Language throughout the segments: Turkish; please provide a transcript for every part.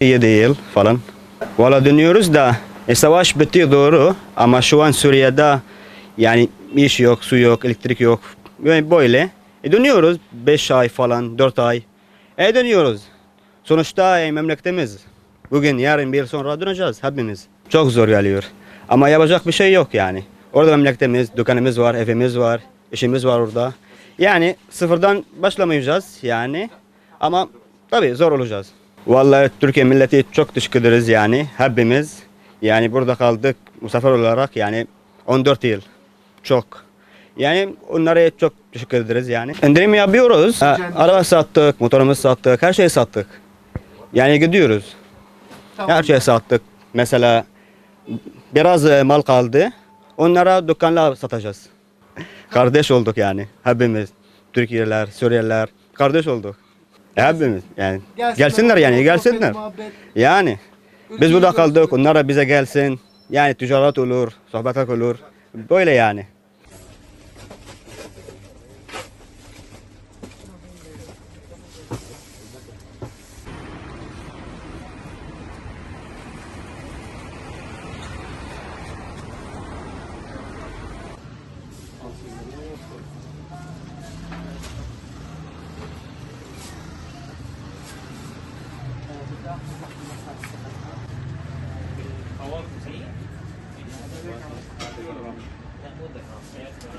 İyi değil falan. Valla dönüyoruz da e, savaş bitti doğru ama şu an Suriye'de yani iş yok, su yok, elektrik yok. Böyle. böyle. E, dönüyoruz 5 ay falan, 4 ay. E dönüyoruz. Sonuçta memleketimiz. Bugün, yarın, bir yıl sonra döneceğiz hepimiz. Çok zor geliyor. Ama yapacak bir şey yok yani. Orada memleketimiz, dükkanımız var, evimiz var, işimiz var orada. Yani sıfırdan başlamayacağız yani. Ama tabii zor olacağız. Vallahi Türkiye milleti çok teşekkür yani hepimiz. Yani burada kaldık misafir olarak yani 14 yıl. Çok. Yani onlara çok teşekkür ederiz yani. İndirim yapıyoruz. Araba sattık, motorumuzu sattık, her şeyi sattık. Yani gidiyoruz. Her şeyi sattık. Mesela biraz e, mal kaldı. Onlara dükkanla satacağız. Kardeş olduk yani hepimiz. Türkiye'liler, Suriyeliler kardeş olduk. Hepimiz yani. Gelsinler yani gelsinler. Yani biz burada kaldık onlar da bize gelsin. Yani ticaret olur, sohbet olur. Böyle yani.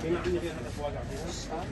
هنا عندي هذا فواقع فيها